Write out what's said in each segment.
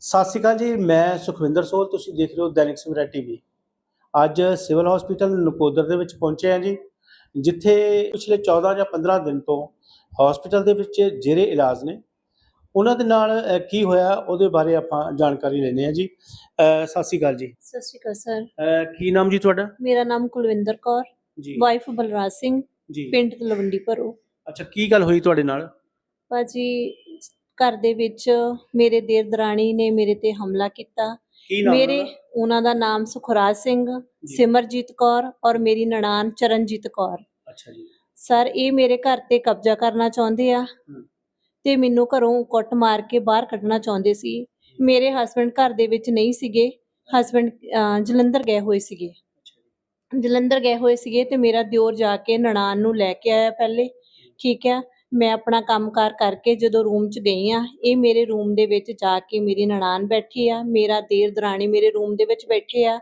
ਸਤਿ ਸ਼੍ਰੀ ਅਕਾਲ ਜੀ ਮੈਂ ਸੁਖਵਿੰਦਰ ਸੋਲ ਤੁਸੀਂ ਦੇਖ ਰਹੇ ਹੋ ਦੈਨਿਕ ਸਵੇਰਾ ਟੀਵੀ ਅੱਜ ਸਿਵਲ ਹਸਪੀਟਲ ਨਕੋਦਰ ਦੇ ਵਿੱਚ ਪਹੁੰਚੇ ਹਾਂ ਜੀ ਜਿੱਥੇ ਪਿਛਲੇ 14 ਜਾਂ 15 ਦਿਨ ਤੋਂ ਹਸਪੀਟਲ ਦੇ ਵਿੱਚ ਜਿਹੜੇ ਇਲਾਜ ਨੇ। ਉਹਨਾਂ ਦੇ ਨਾਲ ਕੀ ਹੋਇਆ ਉਹਦੇ ਬਾਰੇ ਆਪਾਂ ਜਾਣਕਾਰੀ ਲੈਣੇ ਆ ਜੀ। ਸਤਿ ਸ਼੍ਰੀ ਅਕਾਲ ਜੀ। ਸਤਿ ਸ਼੍ਰੀ ਅਕਾਲ ਸਰ। ਕੀ ਨਾਮ ਜੀ ਤੁਹਾਡਾ? ਮੇਰਾ ਨਾਮ ਕੁਲਵਿੰਦਰ ਕੌਰ। ਜੀ। ਵਾਈਫ ਬਲਰਾਜ ਸਿੰਘ ਜੀ। ਪਿੰਡ ਤਲਵੰਡੀ ਭਰੋ। ਅੱਛਾ ਕੀ ਗੱਲ ਹੋਈ ਤੁਹਾਡੇ ਨਾਲ? ਭਾਜੀ ਘਰ ਦੇ ਵਿੱਚ ਮੇਰੇ ਦੇਰ ਦਰਾਣੀ ਨੇ ਮੇਰੇ ਤੇ ਹਮਲਾ ਕੀਤਾ। ਕੀ ਨਾਮ ਮੇਰੇ ਉਹਨਾਂ ਉਹਨਾਂ ਦਾ ਨਾਮ ਸੁਖਰਾਜ ਸਿੰਘ ਸਿਮਰਜੀਤ ਕੌਰ ਔਰ ਮੇਰੀ ਨਨਾਣ ਚਰਨਜੀਤ ਕੌਰ? ਅੱਛਾ ਜੀ। ਸਰ ਇਹ ਮੇਰੇ ਘਰ ਤੇ ਕਬਜ਼ਾ ਕਰਨਾ ਚਾਹੁੰਦੇ ਆ ਤੇ ਮੈਨੂੰ ਘਰੋਂ ਕੁੱਟ ਮਾਰ ਕੇ ਬਾਹਰ ਕੱਢਣਾ ਚਾਹੁੰਦੇ ਸੀ। ਮੇਰੇ ਹਸਬੰਡ ਘਰ ਦੇ ਵਿੱਚ ਨਹੀਂ ਸੀਗੇ। ਹਸਬੰਡ ਜਲੰਧਰ ਗਏ ਹੋਏ ਸੀਗੇ। ਜਲੰਧਰ ਗਏ ਹੋਏ ਸੀਗੇ ਤੇ ਮੇਰਾ ਦਿਓਰ ਜਾ ਕੇ ਨਨਾਣ ਨੂੰ ਲੈ ਕੇ ਆਇਆ ਪਹਿਲੇ। ਠੀਕ ਹੈ ਮੈਂ ਆਪਣਾ ਕੰਮਕਾਰ ਕਰਕੇ ਜਦੋਂ ਰੂਮ 'ਚ ਗਈ ਆ, ਇਹ ਮੇਰੇ ਰੂਮ ਦੇ ਵਿੱਚ ਜਾ ਕੇ ਮੇਰੀ ਨਨਾਣ ਬੈਠੀ ਆ, ਮੇਰਾ ਦੇਰ ਦਰਾਣੀ ਮੇਰੇ ਰੂਮ ਦੇ ਵਿੱਚ ਬੈਠੇ ਆ,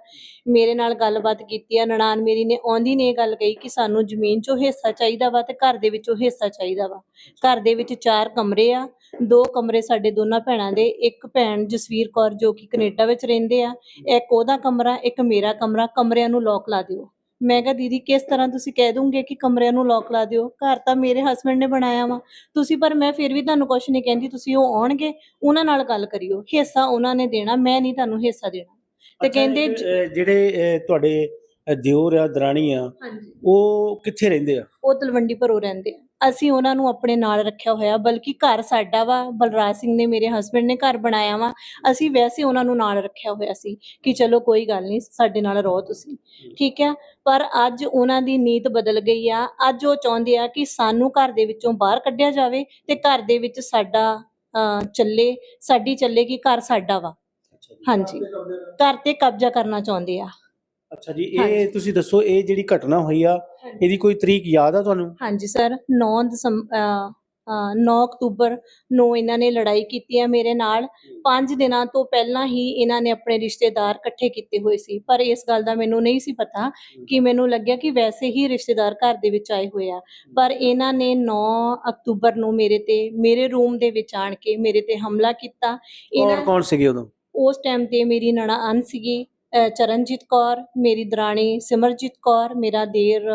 ਮੇਰੇ ਨਾਲ ਗੱਲਬਾਤ ਕੀਤੀ ਆ, ਨਨਾਣ ਮੇਰੀ ਨੇ ਆਉਂਦੀ ਨੇ ਇਹ ਗੱਲ ਕਹੀ ਕਿ ਸਾਨੂੰ ਜ਼ਮੀਨ 'ਚੋਂ ਹਿੱਸਾ ਚਾਹੀਦਾ ਵਾ ਤੇ ਘਰ ਦੇ ਵਿੱਚੋਂ ਹਿੱਸਾ ਚਾਹੀਦਾ ਵਾ। ਘਰ ਦੇ ਵਿੱਚ ਚਾਰ ਕਮਰੇ ਆ, ਦੋ ਕਮਰੇ ਸਾਡੇ ਦੋਨਾਂ ਭੈਣਾਂ ਦੇ, ਇੱਕ ਭੈਣ ਜਸਵੀਰ ਕੌਰ ਜੋ ਕਿ ਕੈਨੇਡਾ ਵਿੱਚ ਰਹਿੰਦੇ ਆ, ਇੱਕ ਉਹਦਾ ਕਮਰਾ, ਇੱਕ ਮੇਰਾ ਕਮਰਾ, ਕਮਰਿਆਂ ਨੂੰ ਲੋਕ ਲਾ ਦਿਓ। ਮੈਂ ਕਿਹਾ ਦੀਦੀ ਕਿਸ ਤਰ੍ਹਾਂ ਤੁਸੀਂ ਕਹਿ ਦੋਗੇ ਕਿ ਕਮਰਿਆਂ ਨੂੰ ਲੋਕ ਲਾ ਦਿਓ? ਘਰ ਤਾਂ ਮੇਰੇ ਹਸਬੰਡ ਨੇ ਬਣਾਇਆ ਵਾ। ਤੁਸੀਂ ਪਰ ਮੈਂ ਫਿਰ ਵੀ ਤੁਹਾਨੂੰ ਕੁਝ ਨਹੀਂ ਕਹਿੰਦੀ ਤੁਸੀਂ ਉਹ ਆਉਣਗੇ ਉਹਨਾਂ ਨਾਲ ਗੱਲ ਕਰਿਓ। ਹਿੱਸਾ ਉਹਨਾਂ ਨੇ ਦੇਣਾ ਮੈਂ ਨਹੀਂ ਤੁਹਾਨੂੰ ਹਿੱਸਾ ਦੇਣਾ। ਤੇ ਕਹਿੰਦੇ ਜਿਹੜੇ ਤੁਹਾਡੇ ਦਿਓਰ ਆ ਦਰਾਣੀ ਆ ਉਹ ਕਿੱਥੇ ਰਹਿੰਦੇ ਆ? ਉਹ ਤਲਵੰਡੀ ਭਰੋ ਰਹਿੰਦੇ ਆ। ਅਸੀਂ ਉਹਨਾਂ ਨੂੰ ਆਪਣੇ ਨਾਲ ਰੱਖਿਆ ਹੋਇਆ ਬਲਕਿ ਘਰ ਸਾਡਾ ਵਾ ਬਲਰਾਜ ਸਿੰਘ ਨੇ ਮੇਰੇ ਹਸਬੰਡ ਨੇ ਘਰ ਬਣਾਇਆ ਵਾ ਅਸੀਂ ਵੈਸੇ ਉਹਨਾਂ ਨੂੰ ਨਾਲ ਰੱਖਿਆ ਹੋਇਆ ਸੀ ਕਿ ਚਲੋ ਕੋਈ ਗੱਲ ਨਹੀਂ ਸਾਡੇ ਨਾਲ ਰਹੋ ਤੁਸੀਂ ਠੀਕ ਹੈ? ਪਰ ਅੱਜ ਉਹਨਾਂ ਦੀ ਨੀਤ ਬਦਲ ਗਈ ਆ ਅੱਜ ਉਹ ਚਾਹੁੰਦੇ ਆ ਕਿ ਸਾਨੂੰ ਘਰ ਦੇ ਵਿੱਚੋਂ ਬਾਹਰ ਕੱਢਿਆ ਜਾਵੇ ਤੇ ਘਰ ਦੇ ਵਿੱਚ ਸਾਡਾ ਚੱਲੇ ਸਾਡੀ ਚੱਲੇ ਕਿ ਘਰ ਸਾਡਾ ਵਾ। ਹਾਂਜੀ। ਘਰ ਤੇ ਕਬਜ਼ਾ ਕਰਨਾ ਚਾਹੁੰਦੇ ਆ। ਅੱਛਾ ਜੀ ਹਾਂਜੀ। ਇਹ ਤੁਸੀਂ ਦੱਸੋ ਇਹ ਜਿਹੜੀ ਘਟਨਾ ਹੋਈ ਆ ਇਹਦੀ ਕੋਈ ਤਰੀਕ ਯਾਦ ਆ ਤੁਹਾਨੂੰ? ਹਾਂਜੀ ਸਰ 9 ਦਸੰਬਰ 9 ਅਕਤੂਬਰ ਨੂੰ ਇਹਨਾਂ ਨੇ ਲੜਾਈ ਕੀਤੀ ਹੈ ਮੇਰੇ ਨਾਲ। 5 ਦਿਨਾਂ ਤੋਂ ਪਹਿਲਾਂ ਹੀ ਇਹਨਾਂ ਨੇ ਆਪਣੇ ਰਿਸ਼ਤੇਦਾਰ ਇਕੱਠੇ ਕੀਤੇ ਹੋਏ ਸੀ ਪਰ ਇਸ ਗੱਲ ਦਾ ਮੈਨੂੰ ਨਹੀਂ ਸੀ ਪਤਾ ਕਿ ਮੈਨੂੰ ਲੱਗਿਆ ਕਿ ਵੈਸੇ ਹੀ ਰਿਸ਼ਤੇਦਾਰ ਘਰ ਦੇ ਵਿੱਚ ਆਏ ਹੋਏ ਆ। ਪਰ ਇਹਨਾਂ ਨੇ 9 ਅਕਤੂਬਰ ਨੂੰ ਮੇਰੇ ਤੇ ਮੇਰੇ ਰੂਮ ਦੇ ਵਿੱਚ ਆਣ ਕੇ ਮੇਰੇ ਤੇ ਹਮਲਾ ਕੀਤਾ। ਕੌਣ ਇਹਨਾਂ ਕੌਣ ਸੀਗੇ ਉਦੋਂ? ਉਸ ਟਾਈਮ ਤੇ ਮੇਰੀ ਨਣਾਨ ਸੀਗੀ। ਚਰਨਜੀਤ ਕੌਰ, ਮੇਰੀ ਦਰਾਣੀ ਸਿਮਰਜੀਤ ਕੌਰ, ਮੇਰਾ ਦੇਰ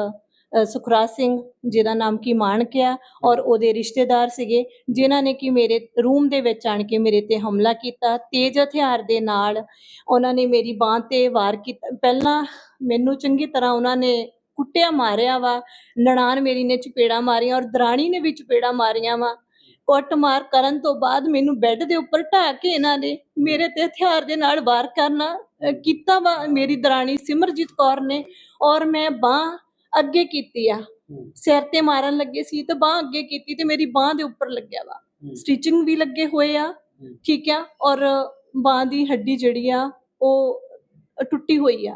ਸੁਖਰਾਜ ਸਿੰਘ, ਜਿਹਦਾ ਨਾਮ ਕੀ ਮਾਣਕਿਆ ਔਰ ਉਹਦੇ ਰਿਸ਼ਤੇਦਾਰ ਸੀਗੇ, ਜਿਨ੍ਹਾਂ ਨੇ ਕਿ ਮੇਰੇ ਰੂਮ ਦੇ ਵਿੱਚ ਆਣ ਕੇ ਮੇਰੇ ਤੇ ਹਮਲਾ ਕੀਤਾ। ਤੇਜ਼ ਹਥਿਆਰ ਦੇ ਨਾਲ ਉਹਨਾਂ ਨੇ ਮੇਰੀ ਬਾਹ ਤੇ ਵਾਰ ਕੀਤਾ। ਪਹਿਲਾਂ ਮੈਨੂੰ ਚੰਗੀ ਤਰ੍ਹਾਂ ਉਹਨਾਂ ਨੇ ਕੁੱਟਿਆ, ਮਾਰਿਆ ਵਾ। ਨਨਾਣ ਮੇਰੀ ਨੇ ਚਪੇੜਾ ਮਾਰੀਆਂ ਔਰ ਦਰਾਣੀ ਨੇ ਵੀ ਚਪੇੜਾ ਮਾਰੀਆਂ ਵਾ। ਕੁੱਟਮਾਰ ਕਰਨ ਤੋਂ ਬਾਅਦ ਮੈਨੂੰ ਬੈੱਡ ਦੇ ਉੱਪਰ ਢਾ ਕੇ ਇਹਨਾਂ ਨੇ ਮੇਰੇ ਤੇ ਹਥਿਆਰ ਦੇ ਨਾਲ ਵਾਰ ਕਰਨਾ ਕੀਤਾ ਵਾ। ਮੇਰੀ ਦਰਾਣੀ ਸਿਮਰਜੀਤ ਕੌਰ ਨੇ ਔਰ ਮੈਂ ਬਾਹ ਅੱਗੇ ਕੀਤੀ ਆ। ਸਿਰ ਤੇ ਮਾਰਨ ਲੱਗੇ ਸੀ ਤੇ ਬਾਹ ਅੱਗੇ ਕੀਤੀ ਤੇ ਮੇਰੀ ਬਾਹ ਦੇ ਉੱਪਰ ਲੱਗਿਆ ਵਾ। ਸਟਿਚਿੰਗ ਵੀ ਲੱਗੇ ਹੋਏ ਆ ਠੀਕ ਆ? ਔਰ ਬਾਹ ਦੀ ਹੱਡੀ ਜਿਹੜੀ ਆ ਉਹ ਟੁੱਟੀ ਹੋਈ ਆ।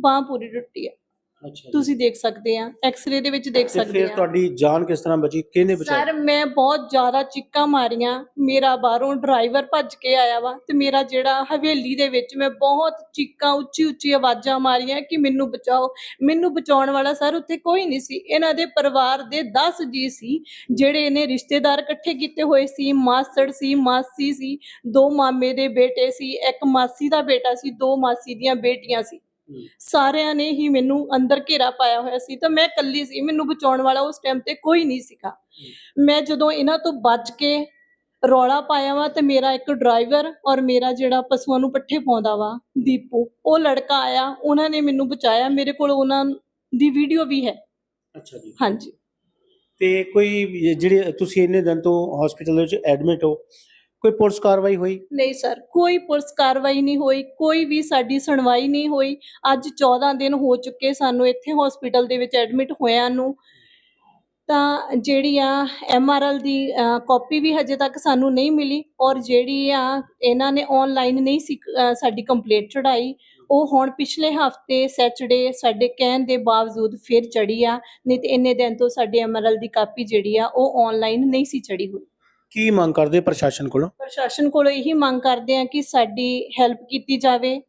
ਬਾਹ ਪੂਰੀ ਟੁੱਟੀ ਆ। ਅੱਛਾ ਤੁਸੀਂ ਦੇਖ ਸਕਦੇ ਆ ਐਕਸ-ਰੇ ਦੇ ਵਿੱਚ ਦੇਖ ਤੇ ਸਕਦੇ ਫਿਰ ਆ। ਤੁਹਾਡੀ ਜਾਨ ਕਿਸ ਤਰ੍ਹਾਂ ਬਚੀ? ਕਿਹਨੇ ਬਚਾਈ ਸਰ ਮੈਂ ਬਹੁਤ ਜ਼ਿਆਦਾ ਚੀਕਾਂ ਮਾਰੀਆਂ। ਮੇਰਾ ਬਾਹਰੋਂ ਡਰਾਈਵਰ ਭੱਜ ਕੇ ਆਇਆ ਵਾ ਤੇ ਮੇਰਾ ਜਿਹੜਾ ਹਵੇਲੀ ਦੇ ਵਿੱਚ ਮੈਂ ਬਹੁਤ ਚੀਕਾਂ ਉੱਚੀ ਉੱਚੀ ਆਵਾਜ਼ਾਂ ਮਾਰੀਆਂ ਕਿ ਮੈਨੂੰ ਬਚਾਓ। ਮੈਨੂੰ ਬਚਾਉਣ ਵਾਲਾ ਸਰ ਉੱਥੇ ਕੋਈ ਨਹੀਂ ਸੀ। ਇਹਨਾਂ ਦੇ ਪਰਿਵਾਰ ਦੇ 10 ਜੀ ਸੀ ਜਿਹੜੇ ਇਹਨੇ ਰਿਸ਼ਤੇਦਾਰ ਇਕੱਠੇ ਕੀਤੇ ਹੋਏ ਸੀ। ਮਾਸੜ ਸੀ ਮਾਸੀ ਸੀ ਦੋ ਮਾਮੇ ਦੇ ਬੇਟੇ ਸੀ ਇੱਕ ਮਾਸੀ ਦਾ ਬੇਟਾ ਸੀ ਦੋ ਮਾਸੀ ਦੀਆਂ ਬੇਟੀਆਂ ਸੀ। ਸਾਰਿਆਂ ਨੇ ਹੀ ਮੈਨੂੰ ਅੰਦਰ ਘੇਰਾ ਪਾਇਆ ਹੋਇਆ ਸੀ ਤਾਂ ਮੈਂ ਇਕੱਲੀ ਸੀ ਮੈਨੂੰ ਬਚਾਉਣ ਵਾਲਾ ਉਸ ਟਾਈਮ ਤੇ ਕੋਈ ਨਹੀਂ ਸੀਗਾ। ਮੈਂ ਜਦੋਂ ਇਹਨਾਂ ਤੋਂ ਬਚ ਕੇ ਰੌਲਾ ਪਾਇਆ ਵਾ ਤੇ ਮੇਰਾ ਇੱਕ ਡਰਾਈਵਰ ਔਰ ਮੇਰਾ ਜਿਹੜਾ ਪਸ਼ੂਆਂ ਨੂੰ ਪੱਠੇ ਪਾਉਂਦਾ ਵਾ ਦੀਪੂ ਉਹ ਲੜਕਾ ਆਇਆ ਉਹਨਾਂ ਨੇ ਮੈਨੂੰ ਬਚਾਇਆ। ਮੇਰੇ ਕੋਲ ਉਹਨਾਂ ਦੀ ਵੀਡੀਓ ਵੀ ਹੈ। ਅੱਛਾ ਜੀ। ਹਾਂਜੀ। ਤੇ ਕੋਈ ਜਿਹੜੇ ਤੁਸੀਂ ਇੰਨੇ ਦਿਨ ਤੋਂ ਹਸਪੀਟਲ ਵਿੱਚ ਐਡਮਿਟ ਹੋ ਕੋਈ ਪੁਲਿਸ ਕਾਰਵਾਈ ਹੋਈ? ਨਹੀਂ ਸਰ, ਕੋਈ ਪੁਲਿਸ ਕਾਰਵਾਈ ਨਹੀਂ ਹੋਈ, ਕੋਈ ਵੀ ਸਾਡੀ ਸੁਣਵਾਈ ਨਹੀਂ ਹੋਈ। ਅੱਜ 14 ਦਿਨ ਹੋ ਚੁੱਕੇ ਸਾਨੂੰ ਇੱਥੇ ਹਸਪੀਟਲ ਦੇ ਵਿੱਚ ਐਡਮਿਟ ਹੋਇਆਂ ਨੂੰ। ਤਾਂ ਜਿਹੜੀ ਆ ਐਮਆਰਐਲ ਦੀ ਕਾਪੀ ਵੀ ਹਜੇ ਤੱਕ ਸਾਨੂੰ ਨਹੀਂ ਮਿਲੀ ਔਰ ਜਿਹੜੀ ਆ ਇਹਨਾਂ ਨੇ ਆਨਲਾਈਨ ਨਹੀਂ ਸੀ ਸਾਡੀ ਕੰਪਲੀਟ ਚੜਾਈ ਉਹ ਹੁਣ ਪਿਛਲੇ ਹਫ਼ਤੇ ਸੈਚਰਡੇ ਸਾਡੇ ਕਹਿਣ ਦੇ ਬਾਵਜੂਦ ਫਿਰ ਚੜੀ ਆ। ਨਹੀਂ ਤੇ ਇੰਨੇ ਦਿਨ ਤੋਂ ਸਾਡੀ ਐਮਆਰਐਲ ਦੀ ਕਾਪੀ ਜਿਹੜੀ ਆ ਉਹ ਆਨਲਾਈਨ ਨਹੀਂ ਸੀ ਚੜੀ ਹੋਈ। ਕੀ ਮੰਗ ਕਰਦੇ ਪ੍ਰਸ਼ਾਸਨ ਕੋਲੋਂ? ਪ੍ਰਸ਼ਾਸਨ ਕੋਲੋਂ ਇਹੀ ਮੰਗ ਕਰਦੇ ਆ ਕਿ ਸਾਡੀ ਹੈਲਪ ਕੀਤੀ ਜਾਵੇ।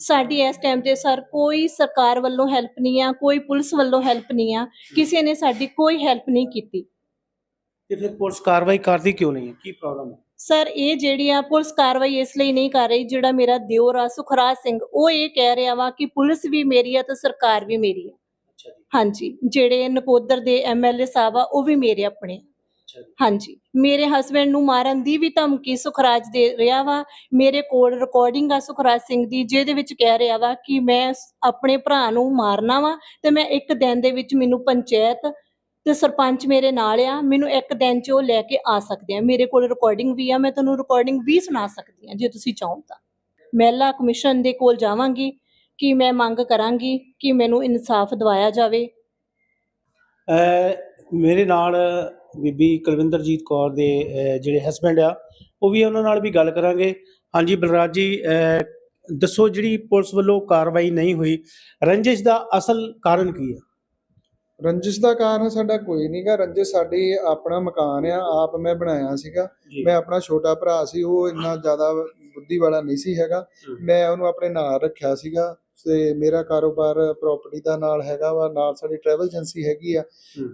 ਸਾਡੀ ਇਸ ਟਾਈਮ ਤੇ ਸਰ ਕੋਈ ਸਰਕਾਰ ਵੱਲੋਂ ਹੈਲਪ ਨਹੀਂ ਆ ਕੋਈ ਪੁਲਿਸ ਵੱਲੋਂ ਹੈਲਪ ਨਹੀਂ ਆ ਕਿਸੇ ਨੇ ਸਾਡੀ ਕੋਈ ਹੈਲਪ ਨਹੀਂ ਕੀਤੀ। ਤੇ ਫਿਰ ਪੁਲਿਸ ਕਾਰਵਾਈ ਕਰਦੀ ਕਿਉਂ ਨਹੀਂ ਹੈ? ਕੀ ਪ੍ਰੋਬਲਮ ਹੈ? ਸਰ ਇਹ ਜਿਹੜੀ ਆ ਪੁਲਿਸ ਕਾਰਵਾਈ ਇਸ ਲਈ ਨਹੀਂ ਕਰ ਰਹੀ ਜਿਹੜਾ ਮੇਰਾ ਦਿਓਰ ਆ ਸੁਖਰਾਜ ਸਿੰਘ ਉਹ ਇਹ ਕਹਿ ਰਿਹਾ ਵਾ ਕਿ ਪੁਲਿਸ ਵੀ ਮੇਰੀ ਆ ਤੇ ਸਰਕਾਰ ਵੀ ਮੇਰੀ ਆ। ਹਾਂਜੀ ਜਿਹੜੇ ਨਕੋਦਰ ਦੇ ਐਮਐਲਏ ਸਾਹਿਬ ਆ ਉਹ ਵੀ ਮੇਰੇ ਆਪਣੇ ਹਾਂਜੀ। ਮੇਰੇ ਹਸਬੰਡ ਨੂੰ ਮਾਰਨ ਦੀ ਵੀ ਧਮਕੀ ਸੁਖਰਾਜ ਦੇ ਰਿਹਾ ਵਾ। ਮੇਰੇ ਕੋਲ ਰਿਕਾਰਡਿੰਗ ਆ ਸੁਖਰਾਜ ਸਿੰਘ ਦੀ ਜਿਹਦੇ ਵਿੱਚ ਕਹਿ ਰਿਹਾ ਵਾ ਕਿ ਮੈਂ ਆਪਣੇ ਭਰਾ ਨੂੰ ਮਾਰਨਾ ਵਾ ਤੇ ਮੈਂ ਇੱਕ ਦਿਨ ਦੇ ਵਿੱਚ ਮੈਨੂੰ ਪੰਚਾਇਤ ਤੇ ਸਰਪੰਚ ਮੇਰੇ ਨਾਲ ਆ। ਮੈਨੂੰ ਇੱਕ ਦਿਨ 'ਚ ਉਹ ਲੈ ਕੇ ਆ ਸਕਦੇ ਆ। ਮੇਰੇ ਕੋਲ ਰਿਕਾਰਡਿੰਗ ਵੀ ਆ। ਮੈਂ ਤੁਹਾਨੂੰ ਰਿਕਾਰਡਿੰਗ ਵੀ ਸੁਣਾ ਸਕਦੀ ਆ ਜੇ ਤੁਸੀਂ ਚਾਹੋ ਤਾਂ। ਮਹਿਲਾ ਕਮਿਸ਼ਨ ਦੇ ਕੋਲ ਜਾਵਾਂਗੀ ਕਿ ਮੈਂ ਮੰਗ ਕਰਾਂਗੀ ਕਿ ਮੈਨੂੰ ਇਨਸਾਫ ਦਿਵਾਇਆ ਜਾਵੇ। ਮੇਰੇ ਨਾਲ ਬੀਬੀ ਕੁਲਵਿੰਦਰਜੀਤ ਕੌਰ ਦੇ ਜਿਹੜੇ ਹਸਬੰਡ ਆ ਉਹ ਵੀ ਉਹਨਾਂ ਨਾਲ ਵੀ ਗੱਲ ਕਰਾਂਗੇ। ਹਾਂਜੀ ਬਲਰਾਜ ਜੀ ਦੱਸੋ ਜਿਹੜੀ ਪੁਲਿਸ ਵੱਲੋਂ ਕਾਰਵਾਈ ਨਹੀਂ ਹੋਈ ਰੰਜਿਸ਼ ਦਾ ਅਸਲ ਕਾਰਨ ਕੀ ਹੈ ਰੰਜਿਸ਼ ਦਾ ਕਾਰਨ ਸਾਡਾ ਕੋਈ ਨਹੀਂਗਾ ਰੰਜਿਸ਼ ਸਾਡੀ ਆਪਣਾ ਮਕਾਨ ਆ ਆਪ ਮੈਂ ਬਣਾਇਆ ਸੀਗਾ। ਮੈਂ ਆਪਣਾ ਛੋਟਾ ਭਰਾ ਸੀ ਉਹ ਇੰਨਾ ਜ਼ਿਆਦਾ ਬੁੱਧੀ ਵਾਲਾ ਨਹੀਂ ਸੀ ਹੈਗਾ। ਮੈਂ ਉਹਨੂੰ ਆਪਣੇ ਨਾਲ ਰੱਖਿਆ ਸੀਗਾ। ਤੇ ਮੇਰਾ ਕਾਰੋਬਾਰ ਪ੍ਰਾਪਰਟੀ ਦਾ ਨਾਲ ਹੈਗਾ ਵਾ ਨਾਲ ਸਾਡੀ ਟਰੈਵਲ ਏਜੰਸੀ ਹੈਗੀ ਆ।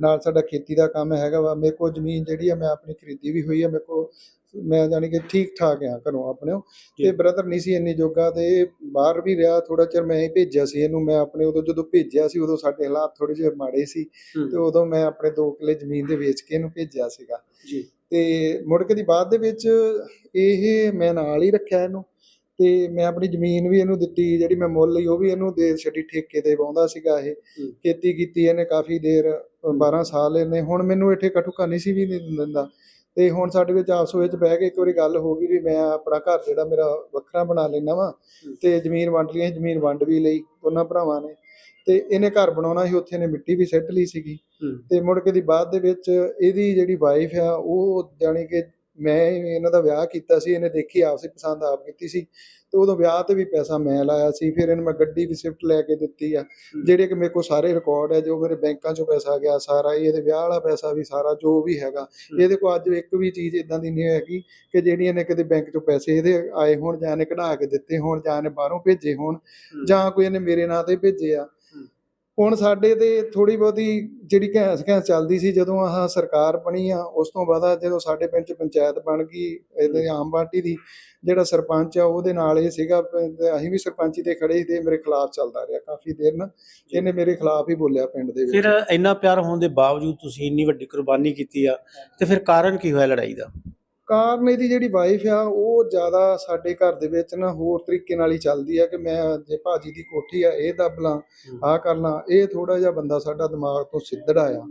ਨਾਲ ਸਾਡਾ ਖੇਤੀ ਦਾ ਕੰਮ ਹੈਗਾ ਵਾ ਮੇਰੇ ਕੋਲ ਜ਼ਮੀਨ ਜਿਹੜੀ ਆ ਮੈਂ ਆਪਣੀ ਖਰੀਦੀ ਵੀ ਹੋਈ ਆ ਮੇਰੇ ਕੋਲ ਮੈਂ ਜਾਣੀ ਕਿ ਠੀਕ ਠਾਕ ਆ ਘਰੋਂ ਆਪਣੇ। ਤੇ ਬ੍ਰਦਰ ਨਹੀਂ ਸੀ ਇੰਨੀ ਜੋਗਾ ਤੇ ਇਹ ਬਾਹਰ ਵੀ ਰਿਹਾ ਥੋੜਾ ਚਿਰ ਮੈਂ ਹੀ ਭੇਜਿਆ ਸੀ ਇਹਨੂੰ ਮੈਂ ਆਪਣੇ ਉਦੋਂ ਜਦੋਂ ਭੇਜਿਆ ਸੀ ਉਦੋਂ ਸਾਡੇ ਹਾਲਾਤ ਥੋੜੇ ਜਿਹੇ ਮਾੜੇ ਸੀ ਤੇ ਉਦੋਂ ਮੈਂ ਆਪਣੇ 2 ਕਿੱਲੇ ਜ਼ਮੀਨ ਦੇ ਵੇਚ ਕੇ ਇਹਨੂੰ ਭੇਜਿਆ ਸੀਗਾ। ਜੀ। ਤੇ ਮੁੜ ਕੇ ਦੀ ਬਾਅਦ ਦੇ ਵਿੱਚ ਇਹ ਮੈਂ ਨਾਲ ਹੀ ਰੱਖਿਆ ਇਹਨੂੰ। ਤੇ ਮੈਂ ਆਪਣੀ ਜ਼ਮੀਨ ਵੀ ਇਹਨੂੰ ਦਿੱਤੀ ਜਿਹੜੀ ਮੈਂ ਮੁੱਲ ਲਈ ਉਹ ਵੀ ਇਹਨੂੰ ਦੇ ਛੱਡੀ ਠੇਕੇ ਤੇ ਵਾਉਂਦਾ ਸੀਗਾ ਇਹ। ਖੇਤੀ ਕੀਤੀ ਇਹਨੇ ਕਾਫੀ ਦੇਰ ਅ, 12 ਸਾਲ ਇਹਨੇ। ਹੁਣ ਮੈਨੂੰ ਇੱਥੇ ਕਠੂਕਾ ਨਹੀਂ ਸੀ ਵੀ ਨਹੀਂ ਦਿੰਦਾ। ਤੇ ਹੁਣ ਸਾਡੇ ਵਿੱਚ ਆਪਸ ਵਿੱਚ ਬਹਿ ਕੇ ਇੱਕ ਵਾਰੀ ਗੱਲ ਹੋ ਗਈ ਵੀ ਮੈਂ ਆਪਣਾ ਘਰ ਜਿਹੜਾ ਮੇਰਾ ਵੱਖਰਾ ਬਣਾ ਲੈਣਾ ਵਾ। ਤੇ ਜ਼ਮੀਨ ਵੰਡ ਲਈ ਜ਼ਮੀਨ ਵੰਡ ਵੀ ਲਈ ਉਹਨਾਂ ਭਰਾਵਾਂ ਨੇ। ਤੇ ਇਹਨੇ ਘਰ ਬਣਾਉਣਾ ਸੀ ਉੱਥੇ ਇਹਨੇ ਮਿੱਟੀ ਵੀ ਸਿੱਟ ਲਈ ਸੀਗੀ। ਤੇ ਮੁੜ ਕੇ ਦੀ ਬਾਅਦ ਦੇ ਵਿੱਚ ਇਹਦੀ ਜਿਹੜੀ ਵਾਈਫ ਆ ਉਹ ਜਾਣੀ ਕਿ ਮੈਂ ਇਹਨਾਂ ਦਾ ਵਿਆਹ ਕੀਤਾ ਸੀ ਇਹਨੇ ਦੇਖੀ ਆਪਸੀ ਪਸੰਦ ਆਪ ਕੀਤੀ ਸੀ। ਤੇ ਉਦੋਂ ਵਿਆਹ ਤੇ ਵੀ ਪੈਸਾ ਮੈਂ ਲਾਇਆ ਸੀ ਫਿਰ ਇਹਨੂੰ ਮੈਂ ਗੱਡੀ ਵੀ ਸਿਫਟ ਲੈ ਕੇ ਦਿੱਤੀ ਆ। ਜਿਹੜੇ ਕਿ ਮੇਰੇ ਕੋਲ ਸਾਰੇ ਰਿਕਾਰਡ ਹੈ ਜੋ ਮੇਰੇ ਬੈਂਕਾਂ ਚੋਂ ਪੈਸਾ ਗਿਆ ਸਾਰਾ ਹੀ ਇਹਦੇ ਵਿਆਹ ਵਾਲਾ ਪੈਸਾ ਵੀ ਸਾਰਾ ਜੋ ਵੀ ਹੈਗਾ। ਇਹਦੇ ਕੋਲ ਅੱਜ ਇੱਕ ਵੀ ਚੀਜ਼ ਇਦਾਂ ਦੀ ਨਹੀਂ ਹੈਗੀ ਕਿ ਜਿਹੜੀ ਇਹਨੇ ਕਦੇ ਬੈਂਕ ਚੋਂ ਪੈਸੇ ਇਹਦੇ ਆਏ ਹੋਣ ਜਾਂ ਇਹਨੇ ਕਢਾ ਕੇ ਦਿੱਤੇ ਹੋਣ ਜਾਂ ਇਹਨੇ ਬਾਹਰੋਂ ਭੇਜੇ ਹੋਣ ਜਾਂ ਕੋਈ ਇਹਨੇ ਮੇਰੇ ਨਾਂ ਤੇ ਭੇਜੇ ਆ। ਹੁਣ ਸਾਡੇ ਤੇ ਥੋੜੀ ਬਹੁਤੀ ਜਿਹੜੀ ਘੈਂਸ ਘੈਂਸ ਚੱਲਦੀ ਸੀ ਜਦੋਂ ਆਹ ਸਰਕਾਰ ਬਣੀ ਆ ਉਸ ਤੋਂ ਬਾਅਦ ਜਦੋਂ ਸਾਡੇ ਪਿੰਡ ਚ ਪੰਚਾਇਤ ਬਣ ਗਈ ਇਹਦੇ ਆਮ ਪਾਰਟੀ ਦੀ ਜਿਹੜਾ ਸਰਪੰਚ ਆ ਉਹਦੇ ਨਾਲ ਇਹ ਸੀਗਾ ਅਸੀਂ ਵੀ ਸਰਪੰਚੀ ਤੇ ਖੜੇ ਸੀ ਤੇ ਮੇਰੇ ਖਿਲਾਫ ਚੱਲਦਾ ਰਿਹਾ ਕਾਫੀ ਦੇਰ ਨਾ ਇਹਨੇ ਮੇਰੇ ਖਿਲਾਫ ਹੀ ਬੋਲਿਆ ਪਿੰਡ ਦੇ ਵਿੱਚ। ਫਿਰ ਇੰਨਾ ਪਿਆਰ ਹੋਣ ਦੇ ਬਾਵਜੂਦ ਤੁਸੀਂ ਇੰਨੀ ਵੱਡੀ ਕੁਰਬਾਨੀ ਕੀਤੀ ਆ ਤੇ ਫਿਰ ਕਾਰਨ ਕੀ ਹੋਇਆ ਲੜਾਈ ਦਾ? ਕਾਰਨ ਇਹਦੀ ਜਿਹੜੀ ਵਾਈਫ ਆ ਉਹ ਜ਼ਿਆਦਾ ਸਾਡੇ ਘਰ ਦੇ ਵਿੱਚ ਨਾ ਹੋਰ ਤਰੀਕੇ ਨਾਲ ਹੀ ਚੱਲਦੀ ਆ ਕਿ ਮੈਂ ਜੇ ਭਾਜੀ ਦੀ ਕੋਠੀ ਆ ਇਹ ਦੱਬ ਲਾਂ ਆਹ ਕਰ ਲਾਂ ਇਹ ਥੋੜਾ ਜਿਹਾ ਬੰਦਾ ਸਾਡਾ ਦਿਮਾਗ ਤੋਂ ਸਿੱਧੜ ਆਇਆ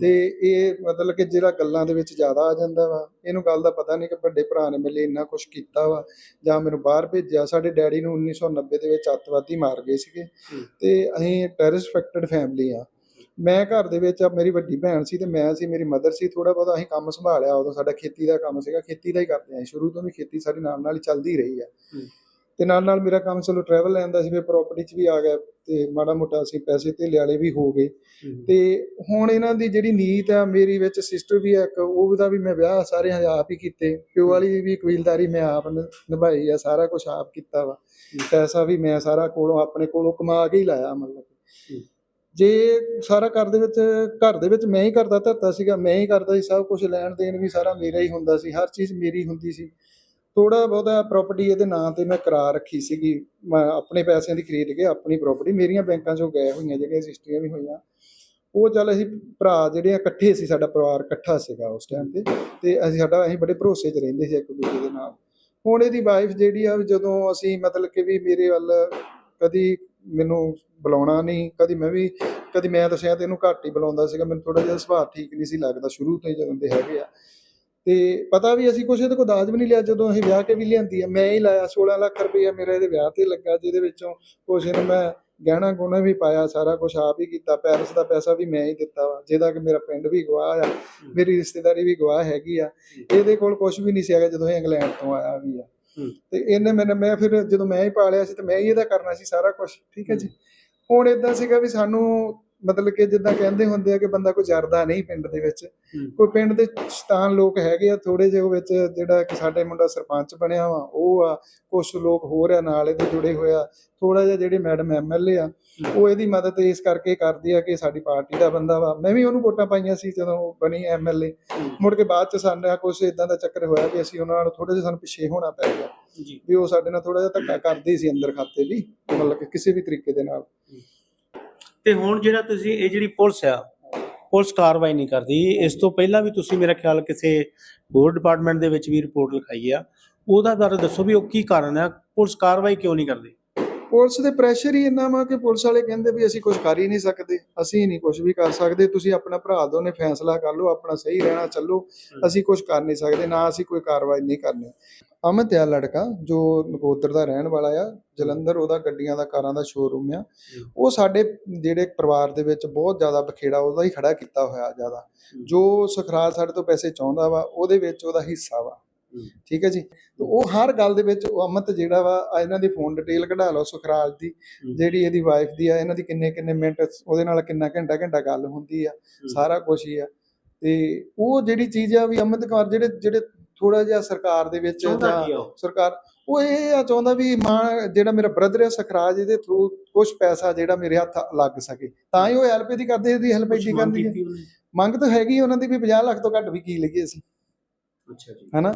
ਤੇ ਇਹ ਮਤਲਬ ਕਿ ਜਿਹੜਾ ਗੱਲਾਂ ਦੇ ਵਿੱਚ ਜ਼ਿਆਦਾ ਆ ਜਾਂਦਾ ਵਾ ਇਹਨੂੰ ਗੱਲ ਦਾ ਪਤਾ ਨਹੀਂ ਕਿ ਵੱਡੇ ਭਰਾ ਨੇ ਮੇਰੇ ਲਈ ਇੰਨਾ ਕੁਝ ਕੀਤਾ ਵਾ ਜਾਂ ਮੈਨੂੰ ਬਾਹਰ ਭੇਜਿਆ। ਸਾਡੇ ਡੈਡੀ ਨੂੰ 1990 ਦੇ ਵਿੱਚ ਅੱਤਵਾਦੀ ਮਾਰ ਗਏ ਸੀਗੇ। ਤੇ ਅਸੀਂ ਟੈਰਰਿਸਟ ਅਫੈਕਟਡ ਫੈਮਿਲੀ ਆ। ਮੈਂ ਘਰ ਦੇ ਵਿੱਚ ਮੇਰੀ ਵੱਡੀ ਭੈਣ ਸੀ ਤੇ ਮੈਂ ਸੀ ਮੇਰੀ ਮਦਰ ਸੀ ਥੋੜਾ ਬਹੁਤਾ ਅਸੀਂ ਕੰਮ ਸੰਭਾਲਿਆ ਉਦੋਂ ਸਾਡਾ ਖੇਤੀ ਦਾ ਕੰਮ ਸੀਗਾ ਖੇਤੀ ਦਾ ਹੀ ਕਰਦੇ ਆਂ ਸ਼ੁਰੂ ਤੋਂ ਵੀ ਖੇਤੀ ਸਾਡੀ ਨਾਲ ਨਾਲ ਹੀ ਚੱਲਦੀ ਰਹੀ ਆ। ਤੇ ਨਾਲ ਨਾਲ ਮੇਰਾ ਕੰਮ ਚਲੋ ਟਰੈਵਲ ਲੈਂਦਾ ਸੀ ਫਿਰ ਪ੍ਰਾਪਰਟੀ 'ਚ ਵੀ ਆ ਗਿਆ ਤੇ ਮਾੜਾ ਮੋਟਾ ਅਸੀਂ ਪੈਸੇ ਤੇ ਵਾਲੇ ਵੀ ਹੋ ਗਏ। ਤੇ ਹੁਣ ਇਹਨਾਂ ਦੀ ਜਿਹੜੀ ਨੀਤ ਆ ਮੇਰੀ ਵਿੱਚ ਸਿਸਟਰ ਵੀ ਆ ਇੱਕ ਉਹਦਾ ਵੀ ਮੈਂ ਵਿਆਹ ਸਾਰੇ ਆਪ ਹੀ ਕੀਤੇ ਪਿਓ ਵਾਲੀ ਵੀ ਕਬੀਲਦਾਰੀ ਮੈਂ ਆਪ ਨਿਭਾਈ ਆ ਸਾਰਾ ਕੁਝ ਆਪ ਕੀਤਾ ਵਾ। ਪੈਸਾ ਵੀ ਮੈਂ ਸਾਰਾ ਕੋਲੋਂ ਆਪਣੇ ਕੋਲੋਂ ਕਮਾ ਕੇ ਹੀ ਲਾਇਆ ਮਤਲਬ। ਜੇ ਸਾਰਾ ਘਰ ਦੇ ਵਿੱਚ, ਘਰ ਦੇ ਵਿੱਚ ਮੈਂ ਹੀ ਕਰਦਾ ਧਰਤਾ ਸੀਗਾ, ਮੈਂ ਹੀ ਕਰਦਾ ਸੀ, ਸਭ ਕੁਝ ਲੈਣ ਦੇਣ ਵੀ ਸਾਰਾ ਮੇਰਾ ਹੀ ਹੁੰਦਾ ਸੀ, ਹਰ ਚੀਜ਼ ਮੇਰੀ ਹੁੰਦੀ ਸੀ। ਥੋੜਾ ਬਹੁਤਾ ਪ੍ਰਾਪਰਟੀ ਇਹਦੇ ਨਾਂ ਤੇ ਮੈਂ ਕਰਾ ਰੱਖੀ ਸੀਗੀ। ਮੈਂ ਆਪਣੇ ਪੈਸਿਆਂ ਦੀ ਖਰੀਦ ਕੇ ਆਪਣੀ ਪ੍ਰਾਪਰਟੀ ਮੇਰੀਆਂ ਬੈਂਕਾਂ 'ਚੋਂ ਗਏ ਹੋਈਆਂ, ਜਿਹੜੀਆਂ ਰਜਿਸਟਰੀਆਂ ਵੀ ਹੋਈਆਂ। ਉਹ ਚੱਲ ਅਸੀਂ ਭਰਾ ਜਿਹੜੇ ਆ ਇਕੱਠੇ ਸੀ, ਸਾਡਾ ਪਰਿਵਾਰ ਇਕੱਠਾ ਸੀਗਾ ਉਸ ਟਾਈਮ ਤੇ ਤੇ ਅਸੀਂ ਸਾਡਾ, ਅਸੀਂ ਬੜੇ ਭਰੋਸੇ 'ਚ ਰਹਿੰਦੇ ਸੀ ਇੱਕ ਦੂਜੇ ਦੇ ਨਾਲ। ਹੁਣ ਇਹਦੀ ਵਾਈਫ ਜਿਹੜੀ ਆ ਵੀ ਜਦੋਂ ਅਸੀਂ ਮਤਲਬ ਕਿ ਵੀ ਮੇਰੇ ਵੱਲ ਕਦੀ ਮੈਨੂੰ ਬੁਲਾਉਣਾ ਨਹੀਂ ਕਦੀ ਮੈਂ ਵੀ ਕਦੀ ਮੈਂ ਦੱਸਿਆ ਤੇ ਇਹਨੂੰ ਘੱਟ ਹੀ ਬੁਲਾਉਂਦਾ ਸੀਗਾ ਮੈਨੂੰ ਥੋੜਾ ਜਿਹਾ ਸੁਭਾਅ ਠੀਕ ਨਹੀਂ ਸੀ ਲੱਗਦਾ ਸ਼ੁਰੂ ਤੋਂ ਹੀ ਜਦੋਂ ਦੇ ਹੈਗੇ ਆ। ਤੇ ਪਤਾ ਵੀ ਅਸੀਂ ਕੁਛ ਇਹਦੇ ਕੋਲ ਦਾਜ ਵੀ ਨਹੀਂ ਲਿਆ ਜਦੋਂ ਅਸੀਂ ਵਿਆਹ ਕੇ ਵੀ ਲਿਆਂਦੀ ਆ ਮੈਂ ਹੀ ਲਾਇਆ 16 ਲੱਖ ਰੁਪਈਆ ਮੇਰਾ ਇਹਦੇ ਵਿਆਹ ਤੇ ਲੱਗਾ ਜਿਹਦੇ ਵਿੱਚੋਂ ਕੁਛ ਇਹਨੂੰ ਮੈਂ ਗਹਿਣਾ ਗੁਣਾ ਵੀ ਪਾਇਆ ਸਾਰਾ ਕੁਝ ਆਪ ਹੀ ਕੀਤਾ ਪੈਰਿਸ ਦਾ ਪੈਸਾ ਵੀ ਮੈਂ ਹੀ ਦਿੱਤਾ ਵਾ ਜਿਹਦਾ ਕਿ ਮੇਰਾ ਪਿੰਡ ਵੀ ਗਵਾਹ ਆ ਮੇਰੀ ਰਿਸ਼ਤੇਦਾਰੀ ਵੀ ਗਵਾਹ ਹੈਗੀ ਆ। ਇਹਦੇ ਕੋਲ ਕੁਝ ਵੀ ਨਹੀਂ ਸੀ ਹੈਗਾ ਜਦੋਂ ਇਹ ਇੰਗਲੈਂਡ ਤੋਂ ਆਇਆ ਵੀ ਆ। ਤੇ ਇਹਨੇ ਮੈਨੂੰ ਮੈਂ ਫਿਰ ਜਦੋਂ ਮੈਂ ਹੀ ਪਾਲਿਆ ਸੀ ਤੇ ਮੈਂ ਹੀ ਇਹਦਾ ਕਰਨਾ ਸੀ ਸਾਰਾ ਕੁਝ ਠੀਕ ਹੈ ਜੀ। ਹੁਣ ਇਦਾਂ ਸੀਗਾ ਵੀ ਸਾਨੂੰ ਮਤਲਬ ਕਿ ਜਿੱਦਾਂ ਕਹਿੰਦੇ ਹੁੰਦੇ ਆ ਕਿ ਬੰਦਾ ਕੋਈ ਜਰਦਾ ਨਹੀਂ ਪਿੰਡ ਦੇ ਵਿੱਚ। ਕੋਈ ਪਿੰਡ ਦੇ ਸ਼ਤਾਨ ਲੋਕ ਹੈਗੇ ਆ ਥੋੜੇ ਜਿਹੇ ਵਿੱਚ ਜਿਹੜਾ ਕਿ ਸਾਡੇ ਮੁੰਡਾ ਸਰਪੰਚ ਬਣਿਆ ਵਾ ਉਹ ਆ ਕੁਝ ਲੋਕ ਹੋਰ ਆ ਨਾਲ ਇਹਦੇ ਜੁੜੇ ਹੋਇਆ ਥੋੜਾ ਜਿਹਾ ਜਿਹੜੇ ਮੈਡਮ ਐਮਐਲਏ ਆ ਉਹ ਇਹਦੀ ਮਦਦ ਇਸ ਕਰਕੇ ਕਰਦੀ ਆ ਕਿ ਸਾਡੀ ਪਾਰਟੀ ਦਾ ਬੰਦਾ ਵਾ। ਮੈਂ ਵੀ ਉਹਨੂੰ ਵੋਟਾਂ ਪਾਈਆਂ ਸੀ ਜਦੋਂ ਉਹ ਬਣੀ ਐਮਐਲਏ ਮੁੜ ਕੇ ਬਾਅਦ ਚ ਸਾਨੂੰ ਕੁਝ ਇਦਾਂ ਦਾ ਚੱਕਰ ਹੋਇਆ ਵੀ ਅਸੀਂ ਉਹਨਾਂ ਨਾਲ ਥੋੜਾ ਜਿਹਾ ਸਾਨੂੰ ਪਿੱਛੇ ਹੋਣਾ ਪੈ ਗਿਆ। ਜੀ। ਵੀ ਉਹ ਸਾਡੇ ਨਾਲ ਥੋੜਾ ਜਿਹਾ ਧੱਕਾ ਕਰਦੇ ਸੀ ਅੰਦਰ ਖਾਤੇ ਵੀ ਮਤਲਬ ਕਿ ਕਿਸੇ ਵੀ ਤਰੀਕੇ ਦੇ ਨਾਲ। ਤੇ ਹੁਣ ਜਿਹੜਾ ਤੁਸੀਂ ਇਹ ਜਿਹੜੀ ਪੁਲਿਸ ਆ, ਪੁਲਿਸ ਕਾਰਵਾਈ ਨਹੀਂ ਕਰਦੀ, ਇਸ ਤੋਂ ਪਹਿਲਾਂ ਵੀ ਤੁਸੀਂ ਮੇਰਾ ਖਿਆਲ ਕਿਸੇ ਹੋਰ ਡਿਪਾਰਟਮੈਂਟ ਦੇ ਵਿੱਚ ਵੀ ਰਿਪੋਰਟ ਲਿਖਾਈ ਆ, ਉਹਦਾ ਬਾਰੇ ਦੱਸੋ ਵੀ ਉਹ ਕੀ ਕਾਰਨ ਆ, ਪੁਲਿਸ ਕਾਰਵਾਈ ਕਿਉਂ ਨਹੀਂ ਕਰਦੀ? ਪੁਲਿਸ ਦੇ ਪ੍ਰੈਸ਼ਰ ਹੀ ਇੰਨਾ ਵਾ ਕਿ ਪੁਲਿਸ ਵਾਲੇ ਕਹਿੰਦੇ ਵੀ ਅਸੀਂ ਕੁਝ ਕਰ ਹੀ ਨਹੀਂ ਸਕਦੇ ਅਸੀਂ ਨਹੀਂ ਕੁਝ ਵੀ ਕਰ ਸਕਦੇ ਤੁਸੀਂ ਆਪਣਾ ਭਰਾ ਦੋਨੇ ਫੈਸਲਾ ਕਰ ਲਓ ਆਪਣਾ ਸਹੀ ਰਹਿਣਾ ਚੱਲੋ ਅਸੀਂ ਕੁਝ ਕਰ ਨਹੀਂ ਸਕਦੇ ਨਾ ਅਸੀਂ ਕੋਈ ਕਾਰਵਾਈ ਨਹੀਂ ਕਰਨੀ। ਅਮਿਤ ਆ ਲੜਕਾ ਜੋ ਨਕੋਦਰ ਦਾ ਰਹਿਣ ਵਾਲਾ ਆ ਜਲੰਧਰ ਉਹਦਾ ਗੱਡੀਆਂ ਦਾ ਕਾਰਾਂ ਦਾ ਸ਼ੋਰੂਮ ਆ। ਉਹ ਸਾਡੇ ਜਿਹੜੇ ਪਰਿਵਾਰ ਦੇ ਵਿੱਚ ਬਹੁਤ ਜ਼ਿਆਦਾ ਬਖੇੜਾ ਉਹਦਾ ਹੀ ਖੜਾ ਕੀਤਾ ਹੋਇਆ ਜ਼ਿਆਦਾ। ਜੋ ਸੁਖਰਾਜ ਸਾਡੇ ਤੋਂ ਪੈਸੇ ਚਾਹੁੰਦਾ ਵਾ ਉਹਦੇ ਵਿੱਚ ਉਹਦਾ ਹਿੱਸਾ ਵਾ। ਠੀਕ ਹੈ ਜੀ? ਤੇ ਉਹ ਹਰ ਗੱਲ ਦੇ ਵਿੱਚ ਉਹ ਅਮਿਤ ਜਿਹੜਾ ਵਾ ਆ ਇਹਨਾਂ ਦੀ ਫੋਨ ਡਿਟੇਲ ਕਢਾ ਲਓ ਸੁਖਰਾਜ ਦੀ ਜਿਹੜੀ ਇਹਦੀ ਵਾਈਫ ਦੀ ਆ ਇਹਨਾਂ ਦੀ ਕਿੰਨੇ ਕਿੰਨੇ ਮਿੰਟ ਉਹਦੇ ਨਾਲ ਕਿੰਨਾ ਘੰਟਾ ਘੰਟਾ ਗੱਲ ਹੁੰਦੀ ਆ ਸਾਰਾ ਕੁਝ ਹੀ ਆ। ਤੇ ਉਹ ਜਿਹੜੀ ਚੀਜ਼ ਆ ਵੀ ਅਮਿਤ ਕੌਰ ਜਿਹੜੇ ਜਿਹੜੇ ਥੋੜਾ ਜਿਹਾ ਸਰਕਾਰ ਦੇ ਵਿੱਚ ਜਾਂ ਸਰਕਾਰ ਉਹ ਇਹ ਆ ਚਾਹੁੰਦਾ ਵੀ ਮਾਂ ਜਿਹੜਾ ਮੇਰਾ ਬ੍ਰਦਰ ਆ ਸਖਰਾਜ ਇਹਦੇ ਥਰੂ ਕੁਝ ਪੈਸਾ ਜਿਹੜਾ ਮੇਰੇ ਹੱਥ ਲੱਗ ਸਕੇ। ਤਾਂ ਹੀ ਉਹ ਹੈਲਪ ਇਹਦੀ ਕਰਦੇ ਇਹਦੀ ਹੈਲਪ ਮੰਗ ਕਰਦੀ ਹੈ? ਮੰਗ ਤਾਂ ਹੈਗੀ ਉਹਨਾਂ ਦੀ ਵੀ 50 ਲੱਖ ਤੋਂ ਘੱਟ ਵੀ ਕੀ ਲਈਏ ਅਸੀਂ। ਅੱਛਾ ਜੀ। ਹਨਾ?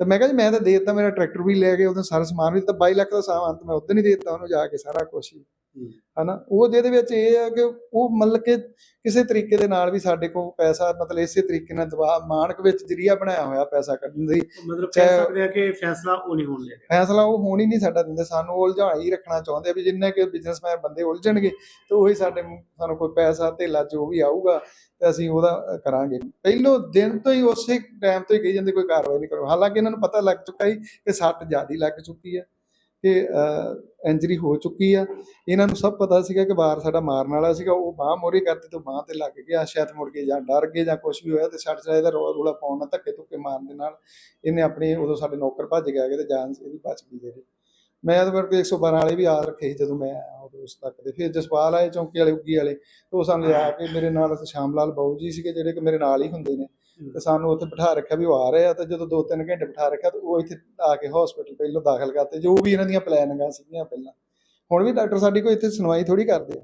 ਤੇ ਮੈਂ ਕਿਹਾ ਜੀ, ਮੈਂ ਤਾਂ ਦੇ ਦਿੱਤਾ, ਮੇਰਾ ਟਰੈਕਟਰ ਵੀ ਲੈ ਗਏ, ਉਹਦਾ ਸਾਰਾ ਸਮਾਨ ਵੀ ਦਿੱਤਾ 22 ਲੱਖ ਦਾ ਸਾਮਾਨ ਤਾਂ ਮੈਂ ਉਦੋਂ ਹੀ ਦੇ ਦਿੱਤਾ ਉਹਨੂੰ ਜਾ ਕੇ ਸਾਰਾ ਕੁਝ ਹੀ। ਹਨਾ? ਉਹ ਜਿਹਦੇ ਵਿੱਚ ਇਹ ਆ ਕਿ ਉਹ ਮਤਲਬ ਕਿ ਕਿਸੇ ਤਰੀਕੇ ਦੇ ਨਾਲ ਵੀ ਸਾਡੇ ਕੋਲ ਪੈਸਾ ਮਤਲਬ ਇਸੇ ਤਰੀਕੇ ਨਾਲ ਦਬਾਅ ਮਾਨਕ ਵਿੱਚ ਜਰੀਆ ਬਣਾਇਆ ਹੋਇਆ ਪੈਸਾ ਕੱਢਣ ਦੀ। ਮਤਲਬ ਕਹਿ ਸਕਦੇ ਆ ਕਿ ਫੈਸਲਾ ਉਹ ਨਹੀਂ ਹੋਣ ਦੇ ਫੈਸਲਾ ਉਹ ਹੋਣ ਹੀ ਨਹੀਂ ਸਾਡਾ ਦਿੰਦੇ। ਸਾਨੂੰ ਉਲਝਾ ਹੀ ਰੱਖਣਾ ਚਾਹੁੰਦੇ ਆ ਵੀ ਜਿੰਨੇ ਕਿ ਬਿਜ਼ਨਸਮੈਨ ਬੰਦੇ ਉਲਝਣਗੇ ਤੇ ਉਹੀ ਸਾਡੇ ਸਾਨੂੰ ਕੋਈ ਪੈਸਾ ਧੇਲਾ ਜੋ ਵੀ ਆਊਗਾ ਤੇ ਅਸੀਂ ਉਹਦਾ ਕਰਾਂਗੇ। ਪਹਿਲੋ ਦਿਨ ਤੋਂ ਹੀ ਉਸੇ ਟਾਈਮ ਤੋਂ ਹੀ ਕਹੀ ਜਾਂਦੇ ਕੋਈ ਕਾਰਵਾਈ ਨਹੀਂ ਕਰੋ। ਹਾਲਾਂਕਿ ਇਹਨਾਂ ਨੂੰ ਪਤਾ ਲੱਗ ਚੁੱਕਾ ਹੀ ਕਿ ਸੱਟ ਜ਼ਿਆਦੀ ਲੱਗ ਚੁੱਕੀ ਆ। ਕਿ ਇੰਜਰੀ ਹੋ ਚੁੱਕੀ ਆ। ਇਹਨਾਂ ਨੂੰ ਸਭ ਪਤਾ ਸੀਗਾ ਕਿ ਵਾਰ ਸਾਡਾ ਮਾਰਨ ਵਾਲਾ ਸੀਗਾ। ਉਹ ਬਾਹ ਮੋਰੀ ਕਰਤੀ ਤੋਂ ਬਾਹ ਤੇ ਲੱਗ ਗਿਆ। ਸ਼ਾਇਦ ਮੁੜ ਕੇ ਜਾਂ ਡਰ ਗਏ ਜਾਂ ਕੁਝ ਵੀ ਹੋਇਆ ਤੇ ਸੱਟ ਚਾਹੇ ਦਾ ਰੋਲਾ ਰੋਲਾ ਪਾਉਣ ਨਾਲ ਧੱਕੇ ਧੁੱਕੇ ਮਾਰਨ ਦੇ ਨਾਲ ਇਹਨੇ ਆਪਣੇ ਉਦੋਂ ਸਾਡੇ ਨੌਕਰ ਭੱਜ ਗਿਆ ਤੇ ਜਾਨ ਇਹਦੀ ਬਚ ਗਈ ਜਿਹੜੀ। ਮੈਂ ਤਾਂ ਕਰਕੇ 112 ਵਾਲੇ ਵੀ ਆ ਰੱਖੇ ਸੀ ਜਦੋਂ ਮੈਂ ਆਇਆ ਉਸ ਤੱਕ ਦੇ ਫਿਰ ਜਸਪਾਲ ਆਏ ਚੌਂਕੀ ਵਾਲੇ, ਉੱਗੀ ਵਾਲੇ ਤੇ ਉਹ ਸਾਨੂੰ ਲਿਆ ਕੇ ਮੇਰੇ ਨਾਲ ਸ਼ਾਮ ਲਾਲ ਬਾਊ ਜੀ ਸੀਗੇ ਜਿਹੜੇ ਕਿ ਮੇਰੇ ਨਾਲ ਹੀ ਹੁੰਦੇ ਨੇ। ਤੇ ਸਾਨੂੰ ਉੱਥੇ ਬਿਠਾ ਰੱਖਿਆ ਵੀ ਉਹ ਆ ਰਹੇ ਆ ਤੇ ਜਦੋਂ 2-3 ਘੰਟੇ ਬਿਠਾ ਰੱਖਿਆ ਤੇ ਉਹ ਇੱਥੇ ਆ ਕੇ ਹਸਪੀਟਲ ਪਹਿਲਾਂ ਦਾਖਲ ਕਰਤੇ ਜੋ ਵੀ ਇਹਨਾਂ ਦੀਆਂ ਪਲੈਨਿੰਗਾਂ ਸੀਗੀਆਂ ਪਹਿਲਾਂ। ਹੁਣ ਵੀ ਡਾਕਟਰ ਸਾਡੀ ਕੋਈ ਇੱਥੇ ਸੁਣਵਾਈ ਥੋੜੀ ਕਰਦੇ ਆ।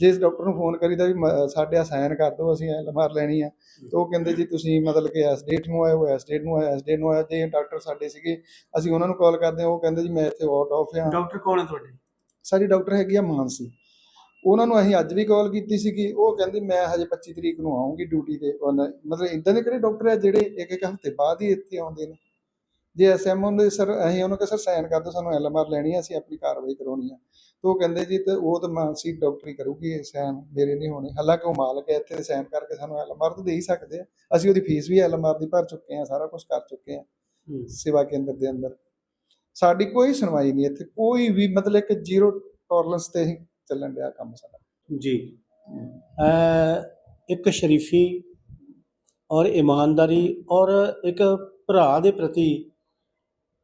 ਜੇ ਇਸ ਡਾਕਟਰ ਨੂੰ ਫੋਨ ਕਰੀਦਾ ਵੀ ਸਾਡੇ ਆ ਸਾਈਨ ਕਰ ਦਿਓ ਅਸੀਂ ਐ ਮਾਰ ਲੈਣੀ ਆ। ਤੇ ਉਹ ਕਹਿੰਦੇ ਜੀ ਤੁਸੀਂ ਮਤਲਬ ਕਿ ਇਸ ਡੇਟ ਨੂੰ ਆਏ ਹੋ ਇਸ ਡੇਟ ਨੂੰ ਆਏ ਇਸ ਡੇਟ ਨੂੰ ਆਏ ਜੇ ਡਾਕਟਰ ਸਾਡੇ ਸੀਗੇ ਅਸੀਂ ਉਹਨਾਂ ਨੂੰ ਕਾਲ ਕਰਦੇ ਆ ਉਹ ਕਹਿੰਦੇ ਜੀ ਮੈਂ ਇੱਥੇ ਆਊਟ ਆਫ ਆ। ਡਾਕਟਰ ਕੌਣ ਹੈ ਤੁਹਾਡੇ? ਸਾਡੀ ਡਾਕਟਰ ਹੈਗੀ ਆ ਮਾਨਸੀ। ਉਹਨਾਂ ਨੂੰ ਅਸੀਂ ਅੱਜ ਵੀ ਕਾਲ ਕੀਤੀ ਸੀ ਕਿ ਉਹ ਕਹਿੰਦੀ ਮੈਂ ਹਜੇ 25 ਤਰੀਕ ਨੂੰ ਆਉਂਗੀ ਡਿਊਟੀ ਤੇ ਮਤਲਬ ਇਦਾਂ ਦੇ ਕਿਹੜੇ ਡਾਕਟਰ ਆ ਜਿਹੜੇ ਇੱਕ ਇੱਕ ਹਫ਼ਤੇ ਬਾਅਦ ਹੀ ਇੱਥੇ ਆਉਂਦੇ ਨੇ? ਜੇ ਐਸਐਮਓ ਨੇ ਸਰ ਅਸੀਂ ਉਹਨੂੰ ਕਿਹਾ ਸਰ ਸਾਈਨ ਕਰ ਦਿਓ ਸਾਨੂੰ ਐਲਐਮਆਰ ਲੈਣੀ ਆ ਅਸੀਂ ਆਪਣੀ ਕਾਰਵਾਈ ਕਰਾਉਣੀ ਆ। ਤੇ ਉਹ ਕਹਿੰਦੇ ਜੀ ਤੇ ਉਹ ਤਾਂ ਮਾਨਸੀ ਡਾਕਟਰੀ ਕਰੂਗੀ ਸਾਈਨ ਮੇਰੇ ਨਹੀਂ ਹੋਣੇ। ਹਾਲਾਂਕਿ ਉਹ ਮਾਲਕ ਹੈ ਇੱਥੇ ਸਾਈਨ ਕਰਕੇ ਸਾਨੂੰ ਐਲਐਮਆਰ ਤਾਂ ਦੇ ਹੀ ਸਕਦੇ ਆ। ਅਸੀਂ ਉਹਦੀ ਫੀਸ ਵੀ ਐਲਐਮਆਰ ਦੀ ਭਰ ਚੁੱਕੇ ਆ ਸਾਰਾ ਕੁਝ ਕਰ ਚੁੱਕੇ ਆ। ਸੇਵਾ ਕੇਂਦਰ ਦੇ ਅੰਦਰ। ਸਾਡੀ ਕੋਈ ਸੁਣਵਾਈ ਨਹੀਂ ਇੱਥੇ ਕੋਈ ਵੀ ਮਤਲਬ ਕਿ ਜ਼ੀਰੋ ਟੋਲਰੈਂਸ ਤੇ ਚੱਲਣ ਡਿਆ ਕੰਮ ਸਾਡਾ। ਜੀ। ਇੱਕ ਸ਼ਰੀਫੀ ਔਰ ਇਮਾਨਦਾਰੀ ਔਰ ਇੱਕ ਭਰਾ ਦੇ ਪ੍ਰਤੀ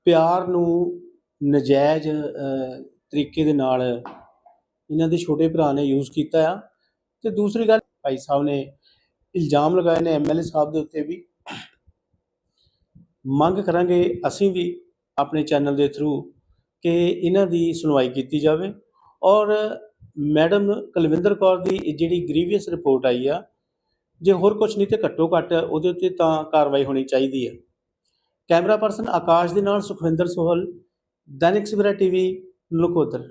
ਪਿਆਰ ਨੂੰ ਨਜਾਇਜ਼ ਤਰੀਕੇ ਦੇ ਨਾਲ ਇਹਨਾਂ ਦੇ ਛੋਟੇ ਭਰਾ ਨੇ ਯੂਜ਼ ਕੀਤਾ ਆ। ਤੇ ਦੂਸਰੀ ਗੱਲ ਭਾਈ ਸਾਹਿਬ ਨੇ ਇਲਜ਼ਾਮ ਲਗਾਏ ਨੇ ਐਮਐਲਏ ਸਾਹਿਬ ਦੇ ਉੱਤੇ ਵੀ। ਮੰਗ ਕਰਾਂਗੇ ਅਸੀਂ ਵੀ ਆਪਣੇ ਚੈਨਲ ਦੇ ਥਰੂ ਕਿ ਇਹਨਾਂ ਦੀ ਸੁਣਵਾਈ ਕੀਤੀ ਜਾਵੇ ਔਰ ਮੈਡਮ ਕੁਲਵਿੰਦਰ ਕੌਰ ਦੀ ਜਿਹੜੀ ਗ੍ਰੀਵੀਅਸ ਰਿਪੋਰਟ ਆਈ ਆ, ਜੇ ਹੋਰ ਕੁਝ ਨਹੀਂ ਤੇ ਘੱਟੋ ਘੱਟ ਉਹਦੇ ਉੱਤੇ ਤਾਂ ਕਾਰਵਾਈ ਹੋਣੀ ਚਾਹੀਦੀ ਹੈ ਕੈਮਰਾ ਪਰਸਨ ਆਕਾਸ਼ ਦੇ ਨਾਲ ਸੁਖਵਿੰਦਰ ਸੋਹਲ, ਦੈਨਿਕ ਸਵੇਰਾ ਟੀਵੀ ਨਕੋਦਰ